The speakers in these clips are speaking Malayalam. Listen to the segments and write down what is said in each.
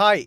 ഹായ്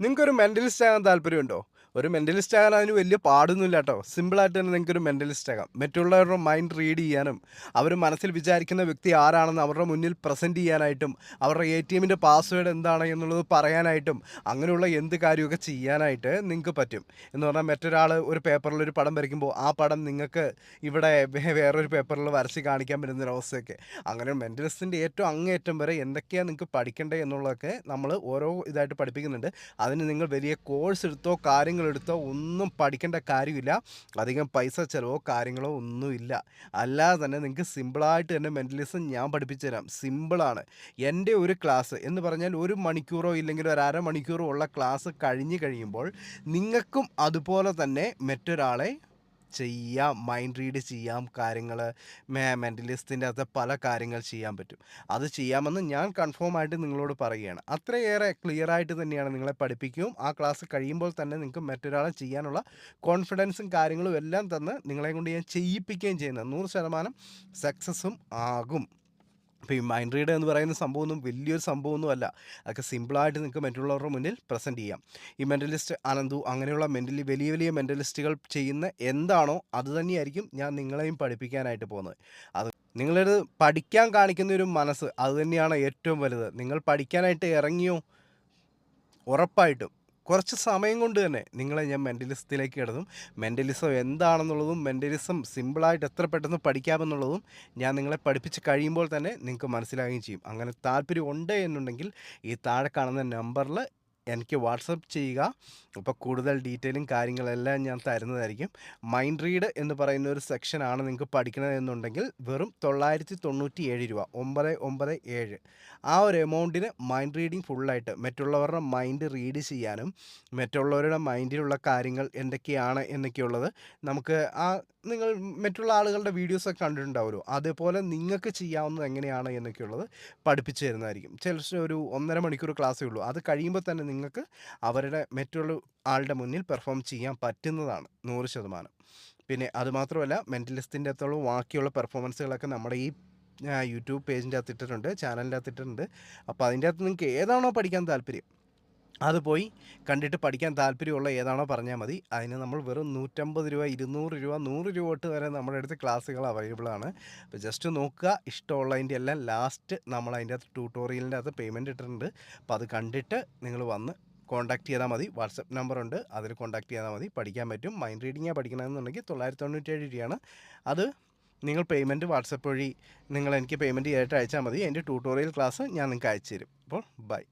നിങ്ങൾക്കൊരു മെന്റലിസ്റ്റ് ആകാൻ താല്പര്യമുണ്ടോ? ഒരു മെന്റലിസ്റ്റ് ആകാൻ അതിന് വലിയ പാടൊന്നുമില്ല കേട്ടോ. സിമ്പിളായിട്ട് തന്നെ നിങ്ങൾക്കൊരു മെന്റലിസ്റ്റ് ആകാം. മറ്റുള്ളവരുടെ മൈൻഡ് റീഡ് ചെയ്യാനും അവർ മനസ്സിൽ വിചാരിക്കുന്ന വ്യക്തി ആരാണെന്ന് അവരുടെ മുന്നിൽ പ്രസന്റ് ചെയ്യാനായിട്ടും അവരുടെ എ ടി എമ്മിന്റെ പാസ്വേഡ് എന്താണ് എന്നുള്ളത് പറയാനായിട്ടും അങ്ങനെയുള്ള എന്ത് കാര്യമൊക്കെ ചെയ്യാനായിട്ട് നിങ്ങൾക്ക് പറ്റും. എന്ന് പറഞ്ഞാൽ മറ്റൊരാൾ ഒരു പേപ്പറിൽ ഒരു പടം വരയ്ക്കുമ്പോൾ ആ പടം നിങ്ങൾക്ക് ഇവിടെ വേറൊരു പേപ്പറിൽ വരച്ച് കാണിക്കാൻ പറ്റുന്ന ഒരു അവസ്ഥയൊക്കെ. അങ്ങനെ മെന്റലിസ്റ്റിന്റെ ഏറ്റവും അങ്ങേറ്റം വരെ എന്തൊക്കെയാണ് നിങ്ങൾക്ക് പഠിക്കേണ്ടത് എന്നുള്ളതൊക്കെ നമ്മൾ ഓരോ ഇതായിട്ട് പഠിപ്പിക്കുന്നുണ്ട്. അതിന് നിങ്ങൾ വലിയ കോഴ്സ് എടുത്തോ കാര്യങ്ങൾ എടുത്തോ ഒന്നും പഠിക്കേണ്ട കാര്യമില്ല. അധികം പൈസ ചിലവോ കാര്യങ്ങളോ ഒന്നുമില്ല. അല്ലാതെ തന്നെ നിങ്ങൾക്ക് സിമ്പിളായിട്ട് തന്നെ മെന്റലിസം ഞാൻ പഠിപ്പിച്ചു തരാം സിമ്പിളാണ്. എന്റെ ഒരു ക്ലാസ് എന്ന് പറഞ്ഞാൽ ഒരു മണിക്കൂറോ ഇല്ലെങ്കിൽ ഒരു അരമണിക്കൂറോ ഉള്ള ക്ലാസ് കഴിഞ്ഞ് കഴിയുമ്പോൾ നിങ്ങൾക്കും അതുപോലെ തന്നെ മറ്റൊരാളെ ചെയ്യാം മൈൻഡ് റീഡ് ചെയ്യാം കാര്യങ്ങൾ മെന്റലിസ്റ്റിന്റെ അകത്ത് പല കാര്യങ്ങൾ ചെയ്യാൻ പറ്റും. അത് ചെയ്യാമെന്ന് ഞാൻ കൺഫേം ആയിട്ട് നിങ്ങളോട് പറയുകയാണ്. അത്രയേറെ ക്ലിയർ ആയിട്ട് തന്നെയാണ് നിങ്ങളെ പഠിപ്പിക്കുകയും ആ ക്ലാസ് കഴിയുമ്പോൾ തന്നെ നിങ്ങൾക്ക് മറ്റൊരാളെ ചെയ്യാനുള്ള കോൺഫിഡൻസും കാര്യങ്ങളും എല്ലാം തന്ന് നിങ്ങളെ കൊണ്ട് ഞാൻ ചെയ്യിപ്പിക്കുകയും ചെയ്യുന്നത്. നൂറ് ശതമാനം സക്സസ്സും ആകും. അപ്പോൾ ഈ മൈൻഡ് റീഡ് എന്ന് പറയുന്ന സംഭവമൊന്നും വലിയൊരു സംഭവമൊന്നും അല്ല. അതൊക്കെ സിമ്പിളായിട്ട് നിങ്ങൾക്ക് മറ്റുള്ളവരുടെ മുന്നിൽ പ്രസന്റ് ചെയ്യാം. ഈ മെന്റലിസ്റ്റ് അനന്തു അങ്ങനെയുള്ള മെന്റലി വലിയ വലിയ മെന്റലിസ്റ്റുകൾ ചെയ്യുന്ന എന്താണോ അത് തന്നെയായിരിക്കും ഞാൻ നിങ്ങളെയും പഠിപ്പിക്കാനായിട്ട് പോകുന്നത്. അത് നിങ്ങളത് പഠിക്കാൻ കാണിക്കുന്ന ഒരു മനസ്സ് അത് തന്നെയാണ് ഏറ്റവും വലുത്. നിങ്ങൾ പഠിക്കാനായിട്ട് ഇറങ്ങിയോ? ഉറപ്പായിട്ടും. കുറച്ച് സമയം കൊണ്ട് തന്നെ നിങ്ങളെ ഞാൻ മെന്റലിസത്തിലേക്ക് ഇടതും മെന്റലിസം എന്താണെന്നുള്ളതും മെന്റലിസം സിമ്പിളായിട്ട് എത്ര പെട്ടെന്ന് പഠിക്കാമെന്നുള്ളതും ഞാൻ നിങ്ങളെ പഠിപ്പിച്ച് കഴിയുമ്പോൾ തന്നെ നിങ്ങൾക്ക് മനസ്സിലാകുകയും ചെയ്യും. അങ്ങനെ താല്പര്യം ഉണ്ട് എന്നുണ്ടെങ്കിൽ ഈ താഴെ കാണുന്ന നമ്പറിൽ എനിക്ക് വാട്സപ്പ് ചെയ്യുക. അപ്പോൾ കൂടുതൽ ഡീറ്റെയിലും കാര്യങ്ങളെല്ലാം ഞാൻ തരുന്നതായിരിക്കും. മൈൻഡ് റീഡ് എന്ന് പറയുന്ന ഒരു സെക്ഷനാണ് നിങ്ങൾക്ക് പഠിക്കണമെന്നുണ്ടെങ്കിൽ വെറും തൊള്ളായിരത്തി തൊണ്ണൂറ്റി ഏഴ് രൂപ ഒമ്പത് ഒമ്പത് ഏഴ്. ആ ഒരു എമൗണ്ടിന് മൈൻഡ് റീഡിങ് ഫുള്ളായിട്ട് മറ്റുള്ളവരുടെ മൈൻഡ് റീഡ് ചെയ്യാനും മറ്റുള്ളവരുടെ മൈൻഡിലുള്ള കാര്യങ്ങൾ എന്തൊക്കെയാണ് എന്നൊക്കെയുള്ളത് നമുക്ക് ആ നിങ്ങൾ മറ്റുള്ള ആളുകളുടെ വീഡിയോസൊക്കെ കണ്ടിട്ടുണ്ടാവുമല്ലോ. അതേപോലെ നിങ്ങൾക്ക് ചെയ്യാവുന്നത് എങ്ങനെയാണ് എന്നൊക്കെയുള്ളത് പഠിപ്പിച്ചു തരുന്നതായിരിക്കും ചില ഒരു ഒന്നര മണിക്കൂർ ക്ലാസ്സേ ഉള്ളൂ. അത് കഴിയുമ്പോൾ തന്നെ നിങ്ങൾക്ക് അവരുടെ മറ്റുള്ള ആളുടെ മുന്നിൽ പെർഫോം ചെയ്യാൻ പറ്റുന്നതാണ് നൂറ് ശതമാനം. പിന്നെ അതുമാത്രമല്ല മെന്റലിസ്റ്റിന്റെ അകത്തുള്ള ബാക്കിയുള്ള പെർഫോമൻസുകളൊക്കെ നമ്മുടെ ഈ യൂട്യൂബ് പേജിന്റെ അകത്ത് ഇട്ടിട്ടുണ്ട് ചാനലിന്റെ അകത്ത് ഇട്ടിട്ടുണ്ട് അപ്പോൾ അതിന്റെ അകത്ത് നിങ്ങൾക്ക് ഏതാണോ പഠിക്കാൻ താല്പര്യം അത് പോയി കണ്ടിട്ട് പഠിക്കാൻ താല്പര്യമുള്ള ഏതാണോ പറഞ്ഞാൽ മതി. അതിന് നമ്മൾ വെറും നൂറ്റമ്പത് രൂപ ഇരുന്നൂറ് രൂപ നൂറ് രൂപ തൊട്ട് വരെ നമ്മുടെ അടുത്ത് ക്ലാസ്സുകൾ അവൈലബിൾ ആണ്. അപ്പോൾ ജസ്റ്റ് നോക്കുക ഇഷ്ടമുള്ളതിന്റെ എല്ലാം ലാസ്റ്റ് നമ്മൾ അതിന്റെ അകത്ത് ട്യൂട്ടോറിയലിന്റെ അകത്ത് പേയ്മെന്റ് ഇട്ടിട്ടുണ്ട്. അപ്പോൾ അത് കണ്ടിട്ട് നിങ്ങൾ വന്ന് കോൺടാക്ട് ചെയ്താൽ മതി. വാട്സപ്പ് നമ്പറുണ്ട് അതിൽ കോൺടാക്ട് ചെയ്താൽ മതി. പഠിക്കാൻ പറ്റും. മൈൻഡ് റീഡിങ്ങാണ് പഠിക്കണമെന്നുണ്ടെങ്കിൽ തൊള്ളായിരത്തി തൊണ്ണൂറ്റേഴ് രൂപയാണ്. അത് നിങ്ങൾ പേയ്മെന്റ് വാട്സപ്പ് വഴി നിങ്ങൾ എനിക്ക് പേയ്മെന്റ് ചെയ്തിട്ട് അയച്ചാൽ മതി. എന്റെ ട്യൂട്ടോറിയൽ ക്ലാസ് ഞാൻ നിങ്ങൾക്ക് അയച്ചു തരും അപ്പോൾ ബൈ